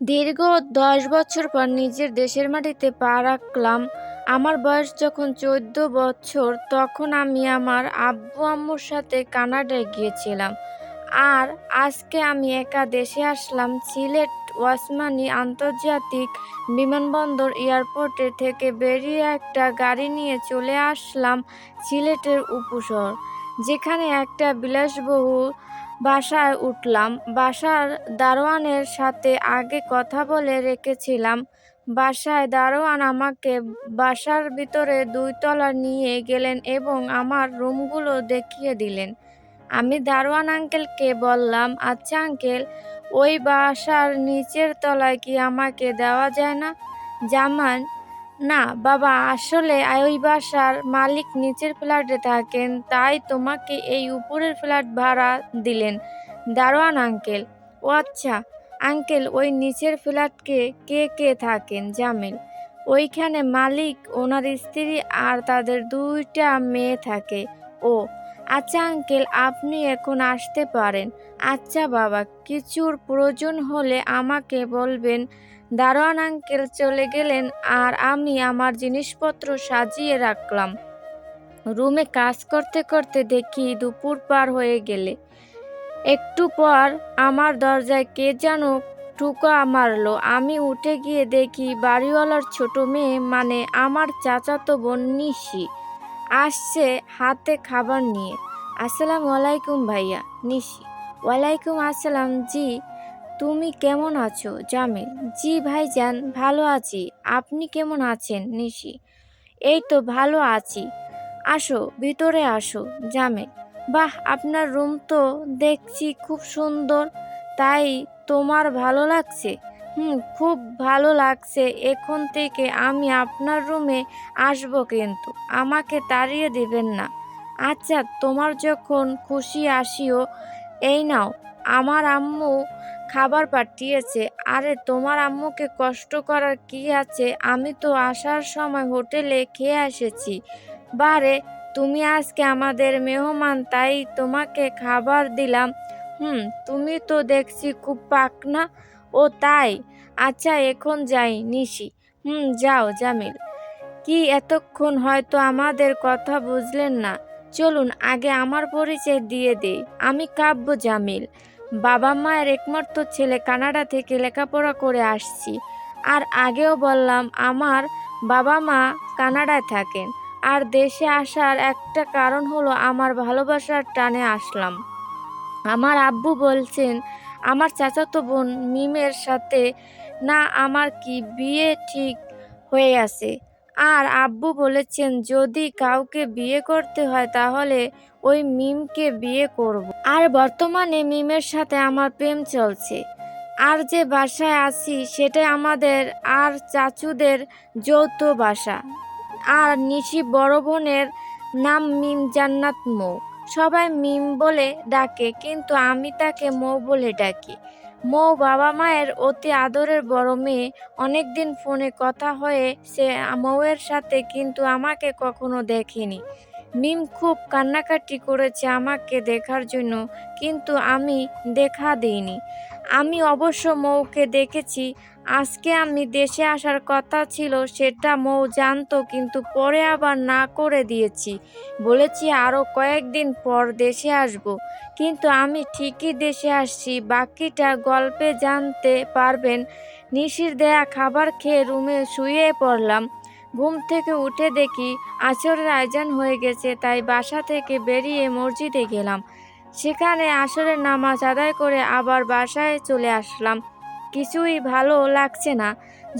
দীর্ঘ দশ বছর পর নিজের দেশের মাটিতে পা রাখলাম। আমার বয়স যখন চোদ্দ বছর, তখন আমি আমার আব্বু আম্মুর সাথে কানাডায় গিয়েছিলাম। আর আজকে আমি একা দেশে আসলাম সিলেট ওয়াসমানি আন্তর্জাতিক বিমানবন্দর এয়ারপোর্টে থেকে বেরিয়ে একটা গাড়ি নিয়ে চলে আসলাম সিলেটের উপশহর, যেখানে একটা বিলাসবহুল বাসায় উঠলাম। বাসার দারোয়ানের সাথে আগে কথা বলে রেখেছিলাম। বাসায় দারোয়ান আমাকে বাসার ভিতরে দুই তলা নিয়ে গেলেন এবং আমার রুমগুলো দেখিয়ে দিলেন। আমি দারোয়ান আঙ্কেলকে বললাম আচ্ছা আঙ্কেল, ওই বাসার নিচের তলায় কি আমাকে দেওয়া যায় না? জামান না, বাবা, আসলে ওই বাসার মালিক নিচের ফ্ল্যাটে থাকেন, তাই তোমাকে এই উপরের ফ্ল্যাট ভাড়া দিলেন। দারোয়ান আঙ্কেল, ও আচ্ছা আঙ্কেল, ওই নিচের ফ্ল্যাটকে কে কে থাকেন? জামিল, ওইখানে মালিক, ওনার স্ত্রী আর তাদের দুইটা মেয়ে থাকে। ও আচ্ছা আঙ্কেল, আপনি এখন আসতে পারেন। আচ্ছা বাবা, কিছুর প্রয়োজন হলে আমাকে বলবেন দারোয়ান আঙ্কেল চলে গেলেন আর আমি আমার জিনিসপত্র সাজিয়ে রাখলাম। রুমে কাজ করতে করতে দেখি দুপুর পার হয়ে গেলে। একটু পর আমার দরজায় কে যেন ঠুকা মারলো আমি উঠে গিয়ে দেখি বাড়িওয়ালার ছোট মেয়ে মানে আমার চাচাতো বোন নিশি, আসছে হাতে খাবার নিয়ে। আসসালামু আলাইকুম ভাইয়া, নিশি। ওয়ালাইকুম আসসালাম, জি। তুমি কেমন আছো? জামিল। জি ভাই ভাইজান, ভালো আছি। আপনি কেমন আছেন, নিশি? এই তো ভালো আছি। আসো, ভিতরে আসো, জামিল। বাহ, আপনার রুম তো দেখছি খুব সুন্দর। তাই তোমার ভালো লাগছে? হুম, খুব ভালো লাগছে। এখন থেকে আমি আপনার রুমে আসব কিন্তু। আমাকে তাড়িয়ে দিবেন না। আচ্ছা তোমার যখন খুশি আসিও এই নাও, আমার আম্মু খাবার পাঠিয়েছে। আরে, তোমার আম্মুকে কষ্ট করার কি আছে? আমি তো আসার সময় হোটেলে খেয়ে এসেছি। বারে, তুমি আজকে আমাদের মেহমান, তাই তোমাকে খাবার দিলাম। হুম, তুমি তো দেখছি খুব পাকনা। ও, তাই? আচ্ছা এখন যাই, নিশি। হুম, যাও, জামিল। কি, এতক্ষণ হয়তো আমাদের কথা বুঝলেন না। চলুন আগে আমার পরিচয় দিয়ে দেই। আমি কাব্য জামিল। বাবা মায়ের একমাত্র ছেলে, কানাডা থেকে লেখাপড়া করে আসছি। আর আগেও বললাম, আমার বাবা মা কানাডায় থাকেন। আর দেশে আসার একটা কারণ হলো আমার ভালোবাসার টানে আসলাম। আমার আব্বু বলছেন, আমার চাচাতো বোন মিমের সাথে না আমার কি বিয়ে ঠিক হয়ে আছে? আর আব্বু বলেছেন, যদি কাউকে বিয়ে করতে হয়, তাহলে ওই মিমকে বিয়ে করব। আর বর্তমানে মিমের সাথে আমার প্রেম চলছে। আর যে বাসায় আছি সেটা আমাদের আর চাচুদের যৌথ বাসা। আর নিশি বড় বোনের নাম মিম জান্নাত মৌ। সবাই মিম বলে ডাকে, কিন্তু আমি তাকে মৌ বলে ডাকি। মৌ বাবা মায়ের অতি আদরের বড় মেয়ে। অনেকদিন ফোনে কথা হয়ে সে মৌয়ের সাথে কিন্তু আমাকে কখনো দেখেনি। মিম খুব কান্নাকাটি করেছে আমাকে দেখার জন্য, কিন্তু আমি দেখা দিইনি। আমি অবশ্য মৌকে দেখেছি আজকে আমি দেশে আসার কথা ছিল, সেটা মৌ জানতো, কিন্তু পরে আবার না করে দিয়েছি। বলেছি আরও কয়েকদিন পর দেশে আসব। কিন্তু আমি ঠিকই দেশে আসছি, বাকিটা গল্পে জানতে পারবেন। নিশির দেয়া খাবার খেয়ে রুমে শুয়ে পড়লাম। ঘুম থেকে উঠে দেখি আসরের আয়োজন হয়ে গেছে, তাই বাসা থেকে বেরিয়ে মসজিদে গেলাম। সেখানে আসরের নামাজ আদায় করে আবার বাসায় চলে আসলাম। কিছুই ভালো লাগছে না।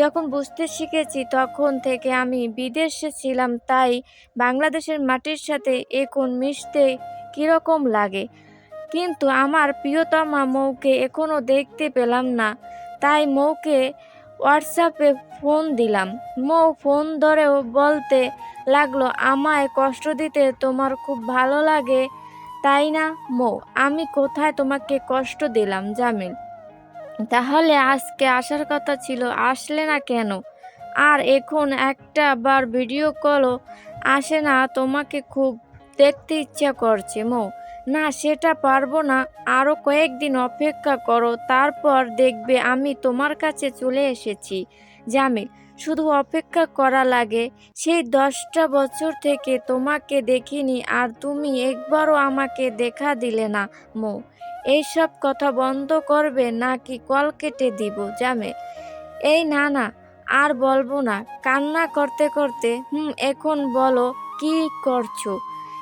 যখন বুঝতে শিখেছি তখন থেকে আমি বিদেশে ছিলাম, তাই বাংলাদেশের মাটির সাথে এখন মিশতে কীরকম লাগে? কিন্তু আমার প্রিয়তমা মৌকে এখনও দেখতে পেলাম না, তাই মৌকে হোয়াটসঅ্যাপে ফোন দিলাম। মৌ ফোন ধরেও বলতে লাগল, আমায় কষ্ট দিতে তোমার খুব ভালো লাগে, তাই না মৌ? আমি কোথায় তোমাকে কষ্ট দিলাম, জামিল? তাহলে আজকে আসার কথা ছিল, আসলে না কেন? আর এখন একটা বার ভিডিও কলও আসে না, তোমাকে খুব দেখতে ইচ্ছা করছে মো। না, সেটা পারব না। আরও কয়েকদিন অপেক্ষা করো, তারপর দেখবে আমি তোমার কাছে চলে এসেছি। জামিল শুধু অপেক্ষা করা লাগে। সেই দশটা বছর থেকে তোমাকে দেখিনি আর তুমি একবারও আমাকে দেখা দিলে না, মৌ। এইসব কথা বন্ধ করবে নাকি কল কেটে দিব, জামে? এই না না, আর বলব না। কান্না করতে করতে, হুম, এখন বলো, কি করছ?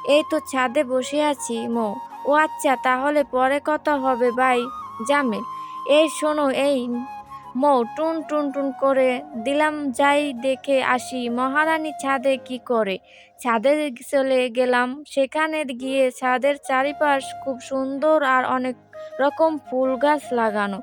এই তো ছাদে বসে আছি, মো। ও আচ্ছা তাহলে পরে কথা হবে, বাই। জামে, এই শোনো, এই মৌ টুন টুন টুন করে, দিলাম যাই দেখে আসি, মহারানী ছাদে কি করে? ছাদে চলে গেলাম। সেখানে গিয়ে ছাদের চারিপাশ খুব সুন্দর আর অনেক রকম ফুল গাছ লাগানো।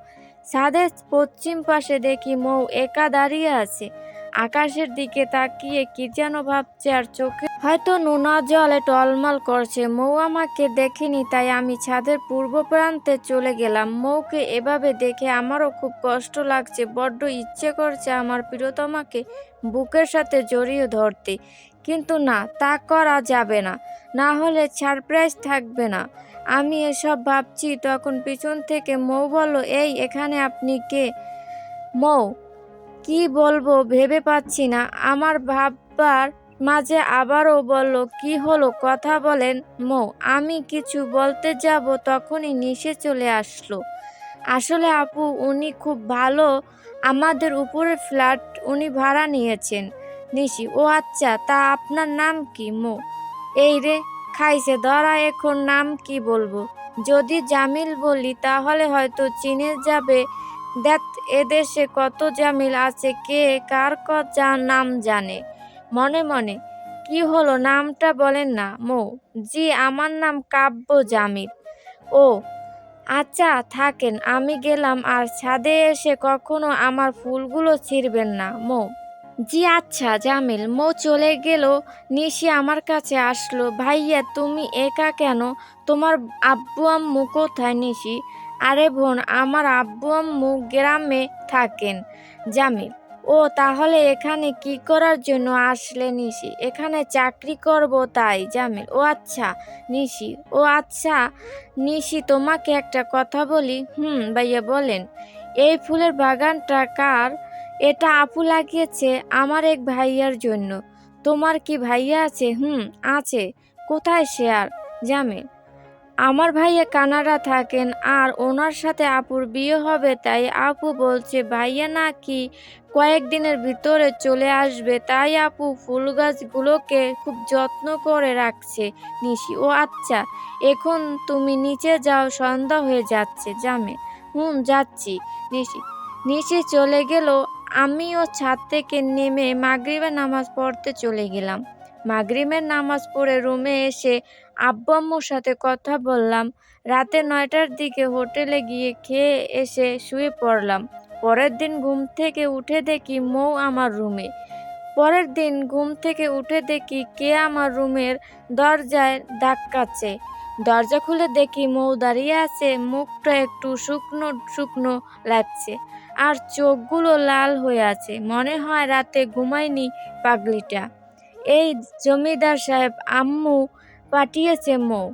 ছাদের পশ্চিম পাশে দেখি মৌ একা দাঁড়িয়ে আছে। আকাশের দিকে তাকিয়ে কি যেন ভাবছে আর চোখে? হয়তো নোনা জলে টলমল করছে। মৌ আমাকে দেখেনি, তাই আমি ছাদের পূর্ব প্রান্তে চলে গেলাম। মৌকে এভাবে দেখে আমারও খুব কষ্ট লাগছে। বড্ড ইচ্ছে করছে আমার প্রিয়তমাকে বুকের সাথে জড়িয়ে ধরতে। কিন্তু না, তা করা যাবে না। না হলে সারপ্রাইজ থাকবে না। আমি এসব ভাবছি, তখন পিছন থেকে মৌ বলল, এই, এখানে আপনি কে? মৌ কি বলব ভেবে পাচ্ছি না। আমার ভাববার মাঝে আবারও বলল, কি হলো? কথা বলেন মো, আমি কিছু বলতে যাব? তখনই নিশে চলে আসলো। আসলে আপু, উনি খুব ভালো। আমাদের উপরে ফ্ল্যাট উনি ভাড়া নিয়েছেন। নিশি, ও আচ্ছা তা আপনার নাম কি মো? এই রে, খাইছে ধরা এখন নাম কি বলব? যদি জামিল বলি, তাহলে হয়তো চিনে যাবে দেখ, এদেশে কত জামিল আছে, কে কার যা নাম জানে। মনে মনে, কি হলো নামটা বলেন না, মো, জি, আমার নাম কাব্য জামিল। ও আচ্ছা থাকেন, আমি গেলাম আর ছাদে এসে কখনো আমার ফুলগুলো ছিঁড়বেন না, মো। জি আচ্ছা জামিল, মো চলে গেল, নিশি আমার কাছে আসলো, ভাইয়া, তুমি একা কেন? তোমার আব্বু আম্মু কোথায়, নিশি? আরে বোন, আমার আব্বু আম্মু গ্রামে থাকেন, জামিল। ও, তাহলে এখানে কি করার জন্য আসলে নিশি? এখানে চাকরি করব তাই, জামিল। ও আচ্ছা নিশি। ও আচ্ছা নিশি, তোমাকে একটা কথা বলি। হুম, ভাইয়া, বলেন। এই ফুলের বাগানটা কার? এটা আপু লাগিয়েছে আমার এক ভাইয়ার জন্য। তোমার কি ভাইয়া আছে? হুম, আছে। কোথায় আর? জামিল আমার ভাইয়া কানাডা থাকেন আর ওনার সাথে আপুর বিয়ে হবে, তাই আপু বলছে, ভাইয়া নাকি কয়েকদিনের ভিতরে চলে আসবে, তাই আপু ফুল গাছগুলোকে খুব যত্ন করে রাখছে। নিশি, ও আচ্ছা এখন তুমি নিচে যাও, সন্ধ্যা হয়ে যাচ্ছে, জামে। হুম, যাচ্ছি। নিশি নিশি চলে গেল, আমিও ছাদ থেকে নেমে মাগরিবের নামাজ পড়তে চলে গেলাম। মাগরিবের নামাজ পড়ে রুমে এসে আব্বু আম্মুর সাথে কথা বললাম। রাতে নয়টার দিকে হোটেলে গিয়ে খেয়ে এসে শুয়ে পড়লাম। পরের দিন ঘুম থেকে উঠে দেখি মৌ আমার রুমে। পরের দিন ঘুম থেকে উঠে দেখি কে আমার রুমের দরজায় ধাক্কাচ্ছে দরজা খুলে দেখি মৌ দাঁড়িয়ে আছে, মুখটা একটু শুকনো শুকনো লাগছে আর চোখগুলো লাল হয়ে আছে। মনে হয় রাতে ঘুমায়নি পাগলিটা। এই জমিদার সাহেব আম্মু পাঠিয়েছে মৌ।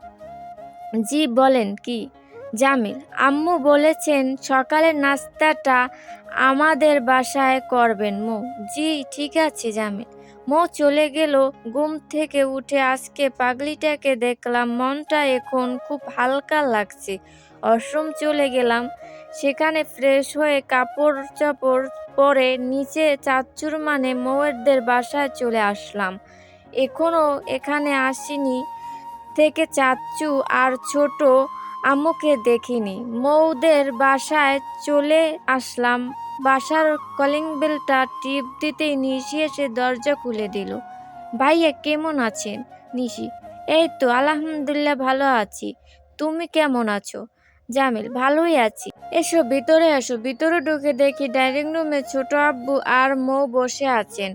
জি বলেন কি? জামিল, আম্মু বলেছেন সকালের নাস্তাটা আমাদের বাসায় করবেন মো। জি, ঠিক আছে জামিল। মো চলে গেল, ঘুম থেকে উঠে আজকে পাগলিটাকে দেখলাম, মনটা এখন খুব হালকা লাগছে। অশ্রম চলে গেলাম সেখানে ফ্রেশ হয়ে কাপড় চাপড় পরে নিচে চাচ্চুর মানে মৌয়েরদের বাসায় চলে আসলাম। এখনও এখানে আসিনি থেকে চাচ্চু আর ছোট আম্মুকে দেখিনি। মৌদের বাসায় চলে আসলাম। বাসার কলিং বেলটা টিপ দিতেই নিশি এসে দরজা খুলে দিল। ভাইয়া, কেমন আছেন? নিশি, এই তো, আলহামদুলিল্লাহ ভালো আছি। তুমি কেমন আছো? জামিল, ভালোই আছি। এসো, ভিতরে এসো। ভিতরে ঢুকে দেখি ডাইনিং রুমে ছোট আব্বু আর মৌ বসে আছেন।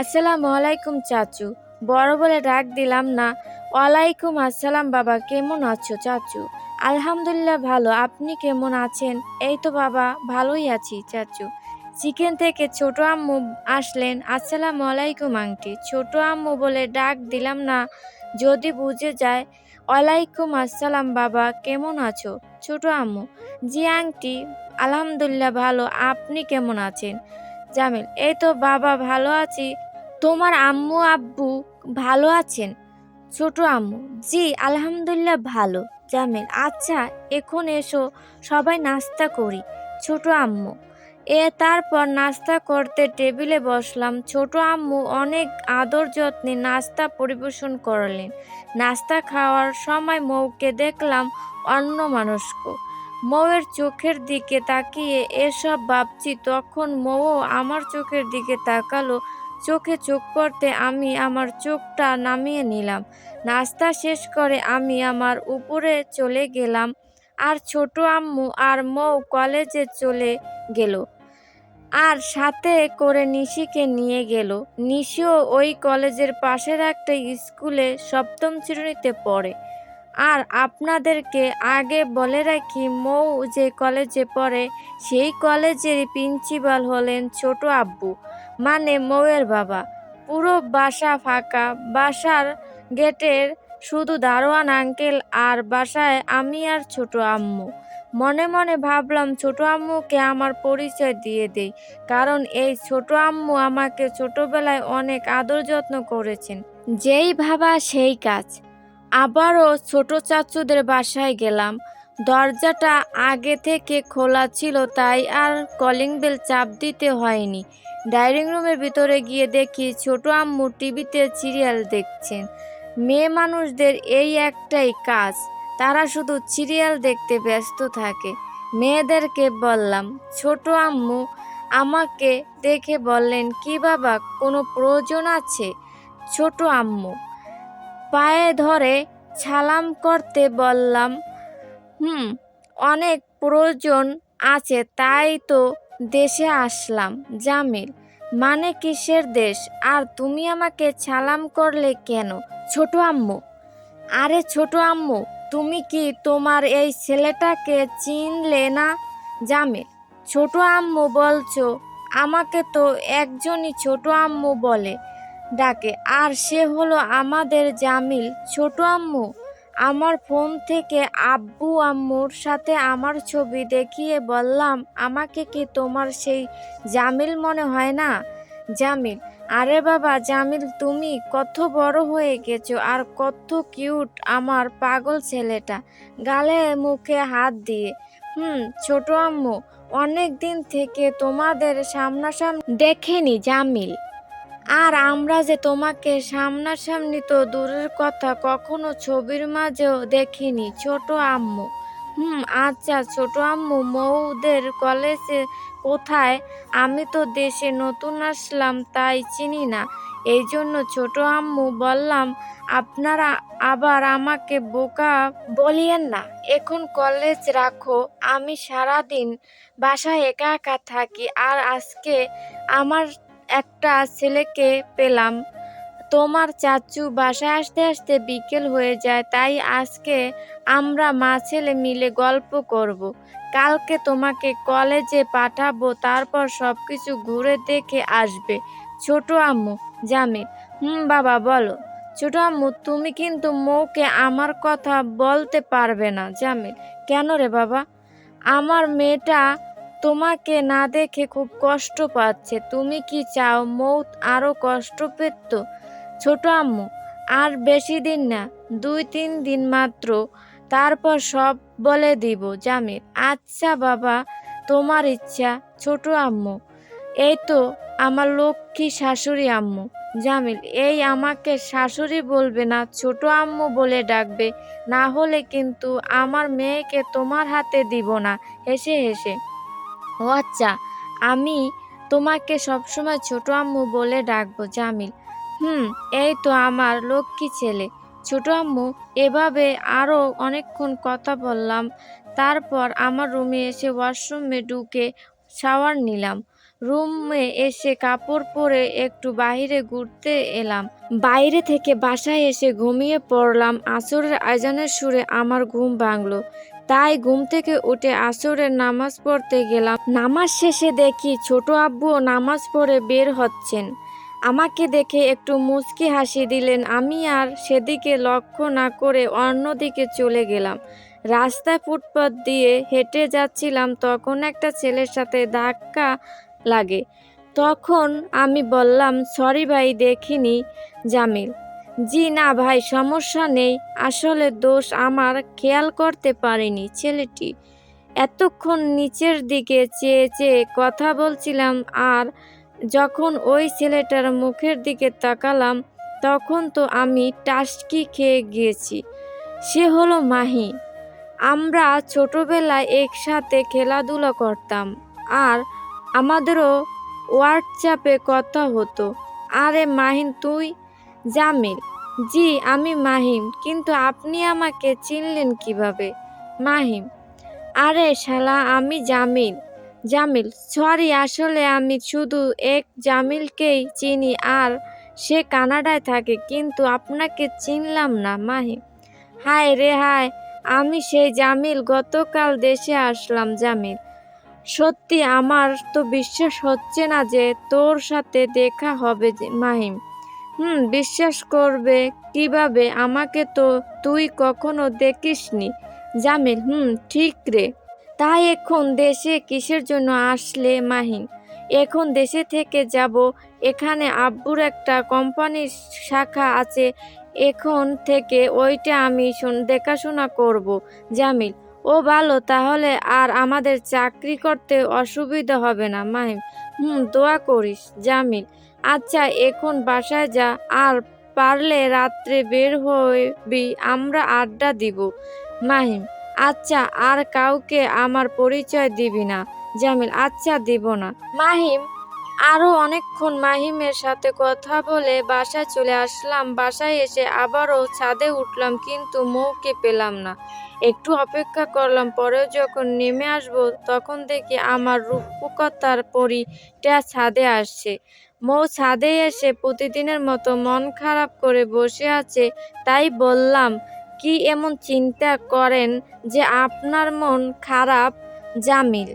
আসসালাম আলাইকুম, চাচু। বড় বলে ডাক দিলাম না। ওয়ালাইকুম আসসালাম, বাবা। কেমন আছো, চাচু? আলহামদুলিল্লাহ ভালো। আপনি কেমন আছেন? এই তো, বাবা, ভালোই আছি, চাচু। চিকেন থেকে ছোট আম্মু আসলেন। আসসালামু আলাইকুম আংটি ছোট আম্মু বলে ডাক দিলাম না। যদি বুঝে যায়, ওয়ালাইকুম আসসালাম, বাবা। কেমন আছো? ছোট আম্মু। জি আংটি আলহামদুলিল্লাহ ভালো। আপনি কেমন আছেন? জামিল, এই তো বাবা ভালো আছি। তোমার আম্মু, আব্বু ভালো আছেন? ছোট আম্মু, জি, আলহামদুলিল্লাহ ভালো। জামিল আচ্ছা এখন এসো, সবাই নাস্তা করি। ছোট আম্মু। এ তারপর নাস্তা করতে টেবিলে বসলাম। ছোট আম্মু অনেক আদর যত্নে নাস্তা পরিবেশন করলেন। নাস্তা খাওয়ার সময় মৌকে দেখলাম অন্য মানুষক। মৌয়ের চোখের দিকে তাকিয়ে এসব ভাবছি, তখন মৌ আমার চোখের দিকে তাকালো। চোখে চোখ পড়তে আমি আমার চোখটা নামিয়ে নিলাম। নাস্তা শেষ করে আমি আমার উপরে চলে গেলাম। আর ছোট আম্মু আর মৌ কলেজে চলে গেল। আর সাথে করে নিশিকে নিয়ে গেল। নিশিও ওই কলেজের পাশের একটা স্কুলে সপ্তম শ্রেণীতে পড়ে। আর আপনাদেরকে আগে বলে রাখি, মৌ যে কলেজে পড়ে, সেই কলেজের প্রিন্সিপাল হলেন ছোট আব্বু মানে মৌয়ের বাবা। পুরো বাসা ফাঁকা, বাসার গেটের শুধু দারোয়ান, আঙ্কেল আর বাসায় আমি আর ছোট আম্মু। মনে মনে ভাবলাম, ছোট আম্মুকে আমার পরিচয় দিয়ে দেই, কারণ এই ছোট আম্মু আমাকে ছোটবেলায় অনেক আদর যত্ন করেছেন। যেই ভাবা সেই কাজ। আবারও ছোট চাচুদের বাসায় গেলাম। দরজাটা আগে থেকে খোলা ছিল, তাই আর কলিং বেল চাপ দিতে হয়নি। ডাইনিং রুমের ভিতরে গিয়ে দেখি ছোট আম্মু টিভিতে সিরিয়াল দেখছেন। মেয়ে মানুষদের এই একটাই কাজ। তারা শুধু সিরিয়াল দেখতে ব্যস্ত থাকে। মেয়েদেরকে বললাম, ছোট আম্মু, আমাকে দেখে বললেন, কি বাবা, কোনো প্রয়োজন আছে? ছোট আম্মু, পায়ে ধরে ছালাম করতে বললাম, হুম, অনেক প্রয়োজন আছে, তাই তো দেশে আসলাম, জামিল। মানে কিসের দেশ? আর তুমি আমাকে ছালাম করলে কেন? ছোট আম্মু। আরে ছোট আম্মু তুমি কি তোমার এই ছেলেটাকে চিনলে না? জামে ছোট আম্মু বলছো, আমাকে তো একজনই ছোট আম্মু বলে ডাকে, আর সে হলো আমাদের জামিল, ছোট আম্মু। আমার ফোন থেকে আব্বু আম্মুর সাথে আমার ছবি দেখিয়ে বললাম, আমাকে কি তোমার সেই জামিল মনে হয় না? জামিল, আরে বাবা জামিল, তুমি কত বড় হয়ে গেছো আর কত কিউট আমার পাগল ছেলেটা। গালে মুখে হাত দিয়ে, হুম, ছোট আম্মু, অনেক দিন থেকে তোমাদের সামনাসামনি দেখেনি জামিল। আর আমরা যে তোমাকে সামনাসামনি তো দূরের কথা কখনো ছবির মাঝেও দেখিনি, ছোট আম্মু। হুম আচ্ছা ছোট আম্মু, মৌদের কলেজে কোথায়? আমি তো দেশে নতুন আসলাম, তাই চিনি না। এই জন্য ছোট আম্মু বললাম, আপনারা আবার আমাকে বোকা বলিয়েন না। এখন কলেজ রাখো, আমি সারাদিন বাসায় একা একা থাকি, আর আজকে আমার একটা ছেলেকে পেলাম। তোমার চাচু বাসায় আসতে আসতে বিকেল হয়ে যায়, তাই আজকে আমরা মা ছেলে মিলে গল্প করব। কালকে তোমাকে কলেজে পাঠাবো, তারপর সব কিছু ঘুরে দেখে আসবে। ছোট আম্মু, জামিল, হুম বাবা বলো। ছোট আম্মু, তুমি কিন্তু মৌকে আমার কথা বলতে পারবে না, জামিল। কেন রে বাবা? আমার মেয়েটা তোমাকে না দেখে খুব কষ্ট পাচ্ছে। তুমি কি চাও মৌত আরও কষ্ট পেত? ছোট আম্মু, আর বেশি দিন না, দুই তিন দিন মাত্র। তারপর সব বলে দিব জামিল আচ্ছা বাবা, তোমার ইচ্ছা, ছোট আম্মু। এই তো আমার লক্ষ্মী শাশুড়ি আম্মু। জামিল, এই আমাকে শাশুড়ি বলবে না, ছোট আম্মু বলে ডাকবে। না হলে কিন্তু আমার মেয়েকে তোমার হাতে দিব না। হেসে হেসে, ও আচ্ছা আমি তোমাকে সবসময় ছোট আম্মু বলে ডাকবো, জামিল। হুম, এই তো আমার লক্ষ্মী ছেলে। ছোট আম্মু, এভাবে আরও অনেকক্ষণ কথা বললাম। তারপর আমার রুমে এসে ওয়াশরুমে ঢুকে শাওয়ার নিলাম। রুমে এসে কাপড় পরে একটু বাইরে ঘুরতে এলাম। বাইরে থেকে বাসায় এসে ঘুমিয়ে পড়লাম। আসরের আজানের সুরে আমার ঘুম ভাঙলো। তাই ঘুম থেকে উঠে আসরের নামাজ পড়তে গেলাম। নামাজ শেষে দেখি ছোট আব্বুও নামাজ পড়ে বের হচ্ছেন। আমাকে দেখে একটু মুচকি হাসি দিলেন। আমি আর সেদিকে লক্ষ্য না করে অন্যদিকে চলে গেলাম। রাস্তায় ফুটপাত দিয়ে হেঁটে যাচ্ছিলাম, তখন একটা ছেলের সাথে ধাক্কা লাগে। তখন আমি বললাম, সরি ভাই, দেখিনি, জামিল। জি না ভাই, সমস্যা নেই, আসলে দোষ আমার, খেয়াল করতে পারিনি, ছেলেটি। এতক্ষণ নিচের দিকে চেয়ে চেয়ে কথা বলছিলাম, আর যখন ওই ছেলেটার মুখের দিকে তাকালাম, তখন তো আমি টাস্কি খেয়ে গিয়েছি। সে হলো মাহি। আমরা ছোটবেলায় একসাথে খেলাধুলা করতাম। আর আমাদেরও হোয়াটসঅ্যাপে কথা হতো, আরে মাহিন, তুই জামিল? জি, আমি মাহিম, কিন্তু আপনি আমাকে চিনলেন কীভাবে? মাহিম? আরে শালা, আমি জামিল। জামিল। সরি, আসলে আমি শুধু এক জামিলকেই চিনি আর সে কানাডায় থাকে, কিন্তু আপনাকে চিনলাম না মাহিম হায় রে হায়, আমি সেই জামিল, গতকাল দেশে আসলাম জামিল। সত্যি, আমার তো বিশ্বাস হচ্ছে না যে তোর সাথে দেখা হবে মাহিম হুম, বিশ্বাস করবে, কীভাবে? আমাকে তো তুই কখনো দেখিসনি। জামিল, হুম, ঠিক রে। তাই এখন দেশে কিসের জন্য আসলে মাহিম এখন দেশে থেকে যাব, এখানে আব্বুর একটা কোম্পানির শাখা আছে, এখন থেকে ওইটা আমি শোন- দেখাশোনা করব, জামিল। ও ভালো, তাহলে আর আমাদের চাকরি করতে অসুবিধা হবে না মাহিম হুম, দোয়া করিস, জামিল। আচ্ছা এখন বাসায় যা, আর পারলে রাত্রে বের হবি, আমরা আড্ডা দিব মাহিম আচ্ছা আর কাউকে আমার পরিচয় দিবি না। জামিল আচ্ছা দিব না। মাহিম আরও অনেকক্ষণ মাহিমের সাথে কথা বলে বাসায় চলে আসলাম। বাসায় এসে আবারও ছাদে উঠলাম, কিন্তু মৌকে পেলাম না। একটু অপেক্ষা করলাম পরেও যখন নেমে আসব, তখন দেখি আমার রূপকতার পরিটা ছাদে আসছে। মৌ ছাদে এসে প্রতিদিনের মতো মন খারাপ করে বসে আছে, তাই বললাম কি এমন চিন্তা করেন যে আপনার মন খারাপ জামিল?